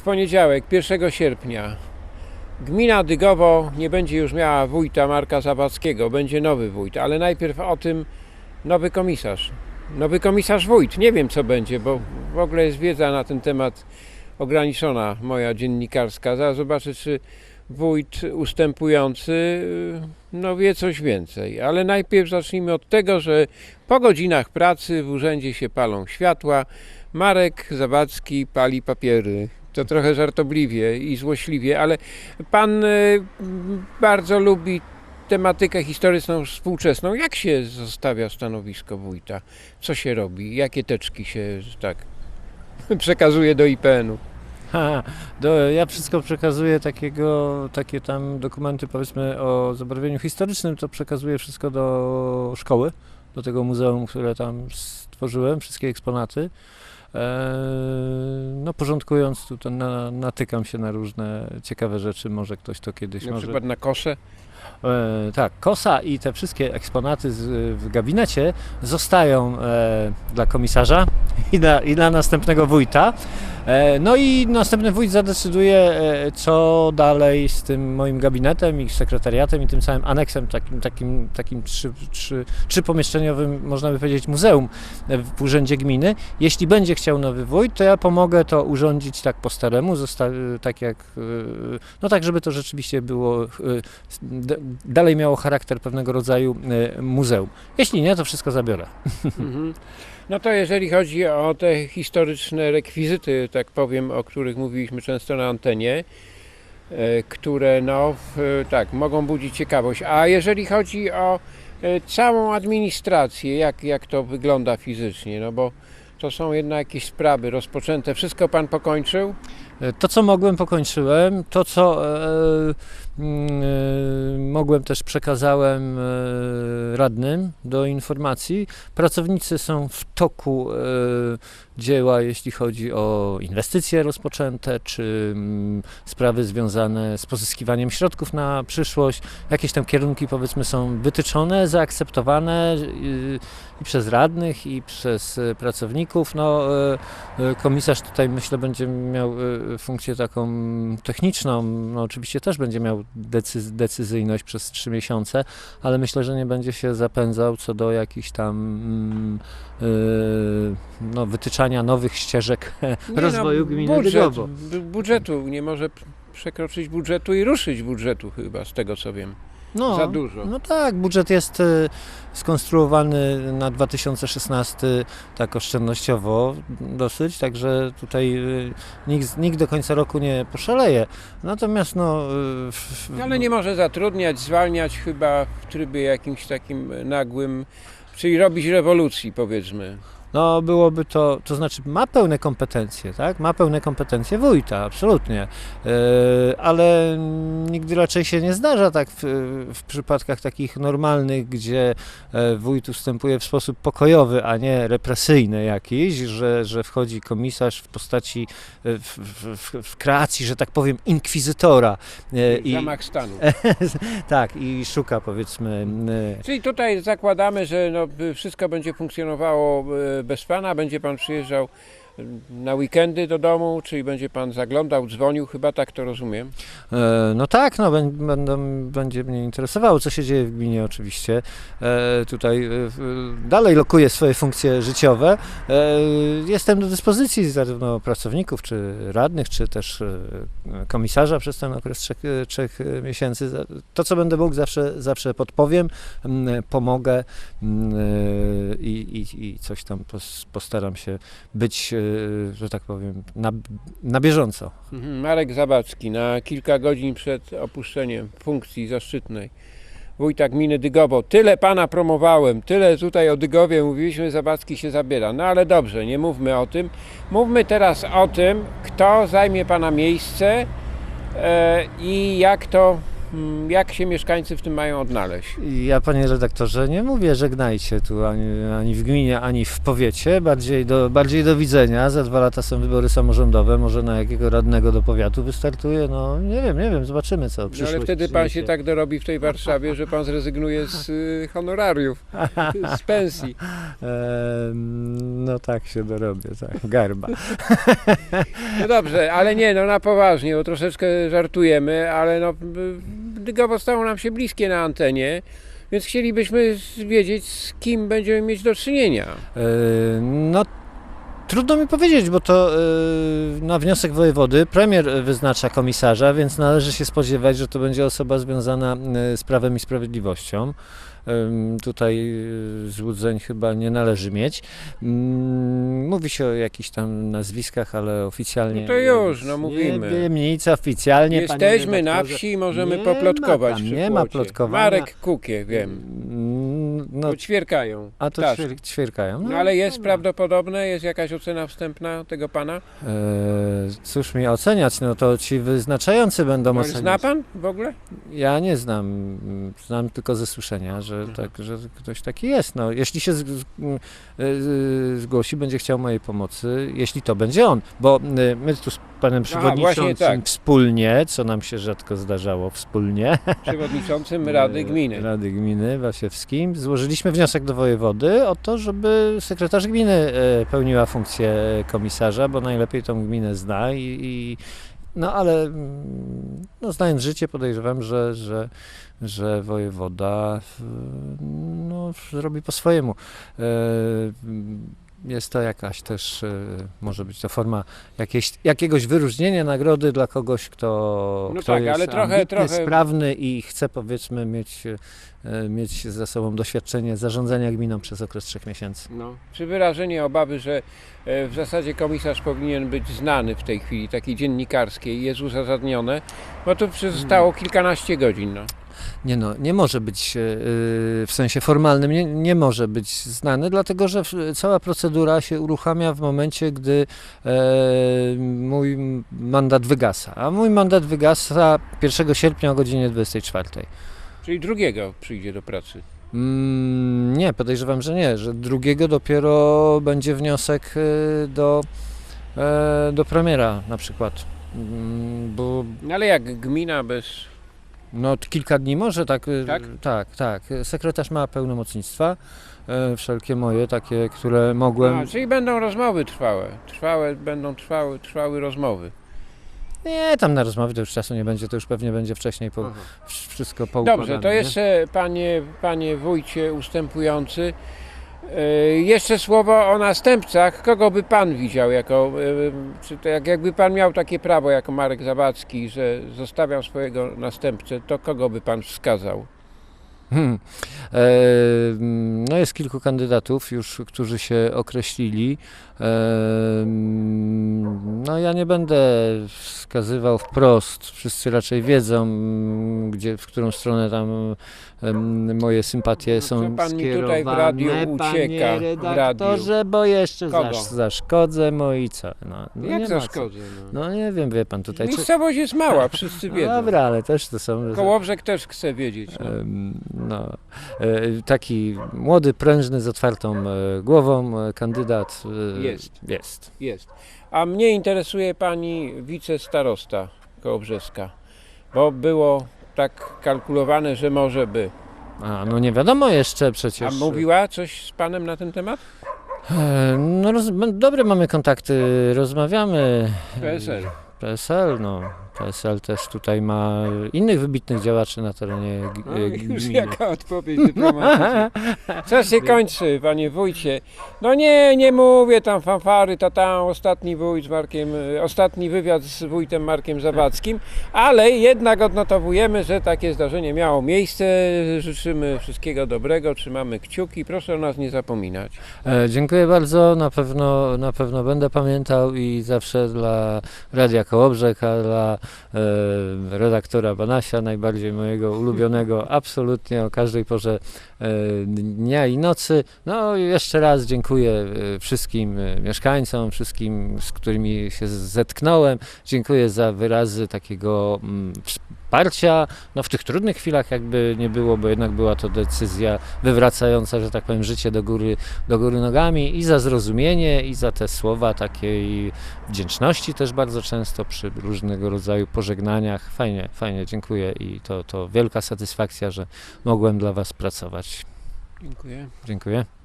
w poniedziałek, 1 sierpnia, gmina Dygowo nie będzie już miała wójta Marka Zawadzkiego, będzie nowy wójt, ale najpierw o tym nowy komisarz. Nowy komisarz wójt, nie wiem co będzie, bo w ogóle jest wiedza na ten temat ograniczona, moja dziennikarska. Zaraz zobaczę, czy wójt ustępujący no wie coś więcej. Ale najpierw zacznijmy od tego, że po godzinach pracy w urzędzie się palą światła, Marek Zawadzki pali papiery. To trochę żartobliwie i złośliwie, ale pan y, bardzo lubi tematykę historyczną współczesną. Jak się zostawia stanowisko wójta? Co się robi? Jakie teczki się tak przekazuje do IPN-u? Ha, do, ja wszystko przekazuję takiego, takie tam dokumenty powiedzmy o zabarwieniu historycznym, to przekazuję wszystko do szkoły, do tego muzeum, które tam stworzyłem, wszystkie eksponaty. E, no porządkując tutaj na, natykam się na różne ciekawe rzeczy, może ktoś to kiedyś Na może... przykład na kosze? E, tak, kosa i te wszystkie eksponaty z, w gabinecie zostają e, dla komisarza i dla, i dla następnego wójta. E, no i następny wójt zadecyduje, e, co dalej z tym moim gabinetem i sekretariatem i tym całym aneksem, takim, takim, takim trzy, trzy, trzypomieszczeniowym, można by powiedzieć, muzeum w urzędzie gminy. Jeśli będzie chciał nowy wójt, to ja pomogę to urządzić tak po staremu, tak jak, e, no tak, żeby to rzeczywiście było, dalej miało charakter pewnego rodzaju muzeum. Jeśli nie, to wszystko zabiorę. Mhm. No to jeżeli chodzi o te historyczne rekwizyty, tak powiem, o których mówiliśmy często na antenie, e, które no tak, mogą budzić ciekawość. A jeżeli chodzi o e, całą administrację, jak, jak to wygląda fizycznie, no bo to są jednak jakieś sprawy rozpoczęte. Wszystko pan pokończył? E, To, co mogłem, pokończyłem. To, co mogłem, też przekazałem e, radnym do informacji. Pracownicy są w toku e, dzieła, jeśli chodzi o inwestycje rozpoczęte, czy mm, sprawy związane z pozyskiwaniem środków na przyszłość. Jakieś tam kierunki, powiedzmy, są wytyczone, zaakceptowane y, i przez radnych, i przez pracowników. No, komisarz tutaj, myślę, będzie miał funkcję taką techniczną. No, oczywiście też będzie miał decyz- decyzyjność przez trzy miesiące, ale myślę, że nie będzie się zapędzał co do jakichś tam e, no, wytyczania nowych ścieżek Nie, rozwoju gminy budżet, Dygowo. budżetu, nie może przekroczyć budżetu i ruszyć budżetu chyba, z tego co wiem. No, Za dużo. No tak, budżet jest e, skonstruowany na 2016 tak oszczędnościowo dosyć, także tutaj e, nikt, nikt do końca roku nie poszaleje. Natomiast no... w- Ale nie może zatrudniać, zwalniać chyba w trybie jakimś takim nagłym, czyli robić rewolucji powiedzmy. No byłoby to, to znaczy ma pełne kompetencje, tak? Ma pełne kompetencje wójta, absolutnie. E, ale nigdy raczej się nie zdarza tak w, w przypadkach takich normalnych, gdzie e, wójt ustępuje w sposób pokojowy, a nie represyjny jakiś, że, że wchodzi komisarz w postaci, e, w, w, w, kreacji, że tak powiem, inkwizytora. W ramach stanu. tak, i szuka powiedzmy Czyli tutaj zakładamy, że no, wszystko będzie funkcjonowało bez pana, będzie pan przyjeżdżał na weekendy do domu, czyli będzie pan zaglądał, dzwonił, chyba tak to rozumiem. E, No tak, no bę- będą, będzie mnie interesowało, co się dzieje w gminie oczywiście. E, tutaj e, dalej lokuję swoje funkcje życiowe. Jestem do dyspozycji zarówno pracowników, czy radnych, czy też komisarza przez ten okres trzech, trzech miesięcy. To, co będę mógł, zawsze, zawsze podpowiem, pomogę i, i, i coś tam pos- postaram się być, że tak powiem, na, na bieżąco. Mhm, Marek Zabacki na kilka godzin przed opuszczeniem funkcji zaszczytnej wójta gminy Dygowo. Tyle pana promowałem, tyle tutaj o Dygowie mówiliśmy, Zabacki się zabiera. No ale dobrze, nie mówmy o tym. Mówmy teraz o tym, kto zajmie pana miejsce e, i jak to jak się mieszkańcy w tym mają odnaleźć? Ja, panie redaktorze, nie mówię żegnajcie tu ani, ani w gminie, ani w powiecie. Bardziej do, bardziej do widzenia. Za dwa lata są wybory samorządowe. Może na jakiego radnego do powiatu wystartuje. No nie wiem, nie wiem, zobaczymy co No, ale wtedy pan się tak dorobi w tej Warszawie, że pan zrezygnuje z y, honorariów, z pensji. No tak się dorobię, tak, garba. No dobrze, ale nie, no na poważnie, bo troszeczkę żartujemy, ale no Dygowo stało nam się bliskie na antenie, więc chcielibyśmy wiedzieć, z kim będziemy mieć do czynienia. E, No, trudno mi powiedzieć, bo to e, na wniosek wojewody premier wyznacza komisarza, więc należy się spodziewać, że to będzie osoba związana e, z prawem i sprawiedliwością. Tutaj e, złudzeń chyba nie należy mieć. Mm, Mówi się o jakichś tam nazwiskach, ale oficjalnie. No to już, no mówimy. Nie wiem nic oficjalnie. Jesteśmy na wsi i możemy Nie poplotkować ma tam, nie ma plotkowania. Marek Kukie, wiem, Mm, No, no, ćwierkają. a to ćwier- ćwierkają. No ale jest prawdopodobne, jest jakaś ocena wstępna tego pana? E, cóż mi oceniać, no to ci wyznaczający będą No, oceniać. Zna pan w ogóle? Ja nie znam, mm, znam tylko ze słyszenia, że, Mhm. tak, że ktoś taki jest. No, jeśli się z, z, m, e, zgłosi, będzie chciał mojej pomocy, jeśli to będzie on, bo e, my tu z panem przewodniczącym właśnie tak. wspólnie, co nam się rzadko zdarzało wspólnie, Przewodniczącym Rady Gminy. Rady Gminy Wasiewskim, złożyliśmy wniosek do wojewody o to, żeby sekretarz gminy e, pełniła funkcję komisarza, bo najlepiej tą gminę zna i, i no ale mm, no, znając życie podejrzewam, że, że, że wojewoda e, no, zrobi po swojemu. Jest to jakaś też, e, może być to forma jakiejś, jakiegoś wyróżnienia, nagrody dla kogoś, kto, No kto tak, jest ale trochę- ambitny, trochę- sprawny i chce powiedzmy mieć, e, mieć za sobą doświadczenie zarządzania gminą przez okres trzech miesięcy. No. Czy wyrażenie obawy, że e, w zasadzie komisarz powinien być znany w tej chwili, takiej dziennikarskiej, jest uzasadnione? Bo to zostało kilkanaście godzin. No. Nie no, nie może być e, w sensie formalnym, nie, nie może być znany, dlatego że cała procedura się uruchamia w momencie, gdy e, mój mandat wygasa. A mój mandat wygasa 1 sierpnia o godzinie 24. Czyli drugiego przyjdzie do pracy. Mm, nie, podejrzewam, że nie, że drugiego dopiero będzie wniosek e, do, e, do premiera na przykład. Mm, Bo ale jak gmina bez... no kilka dni może tak. y, Tak? Tak, tak. Sekretarz ma pełnomocnictwa, e, wszelkie moje, takie, które mogłem. A, czyli będą rozmowy trwałe. Trwałe, będą trwały, trwały rozmowy. Nie, tam na rozmowy to już czasu nie będzie, to już pewnie będzie wcześniej po, wszystko poukładane. Dobrze, to jeszcze panie, panie wójcie ustępujący. E, Jeszcze słowo o następcach. Kogo by pan widział jako, e, czy to jak, jakby pan miał takie prawo jako Marek Zawadzki, że zostawiał swojego następcę, to kogo by pan wskazał? Hmm. E, no jest kilku kandydatów już, którzy się określili. E, no ja nie będę wskazywał wprost. Wszyscy raczej wiedzą, gdzie, w którą stronę tam moje sympatie No są pan mi skierowane. tutaj w radiu ucieka, Panie w redaktorze, bo jeszcze Kogo? zasz, zaszkodzę, no i co? No, no Jak zaszkodzę? No. No nie wiem, wie pan tutaj. Czy... Miejscowość jest mała, wszyscy No wiedzą. dobra, ale też to są... Kołowrzek też chce wiedzieć. No. No, e, taki młody, prężny, z otwartą e, głową e, kandydat Jest. jest. Jest. A mnie interesuje pani wicestarosta Kołobrzeska, bo było tak kalkulowane, że może by. A, no nie wiadomo jeszcze przecież. A mówiła coś z panem na ten temat? E, No, roz, dobre mamy kontakty, rozmawiamy. PSL. PSL, no. PSL też tutaj ma innych wybitnych działaczy na terenie No, już gminy. jaka odpowiedź dyplomatyczna. Czas się kończy, panie wójcie. No nie, nie mówię tam fanfary, ta tam ostatni wójt z Markiem, e, ostatni wywiad z wójtem Markiem Zawadzkim, ale jednak odnotowujemy, że takie zdarzenie miało miejsce. Życzymy wszystkiego dobrego, trzymamy kciuki, proszę o nas nie zapominać. E, Dziękuję bardzo, na pewno, na pewno będę pamiętał i zawsze dla Radia Kołobrzeg, a dla redaktora Banasia, najbardziej mojego ulubionego, absolutnie o każdej porze e, dnia i nocy. No jeszcze raz dziękuję e, wszystkim e, mieszkańcom, wszystkim, z którymi się zetknąłem. Dziękuję za wyrazy takiego mm, wsparcia, no w tych trudnych chwilach jakby nie było, bo jednak była to decyzja wywracająca, że tak powiem, życie do góry, do góry nogami i za zrozumienie i za te słowa takiej wdzięczności też bardzo często przy różnego rodzaju pożegnaniach. Fajnie, fajnie, dziękuję i to, to wielka satysfakcja, że mogłem dla Was pracować. Dziękuję. Dziękuję.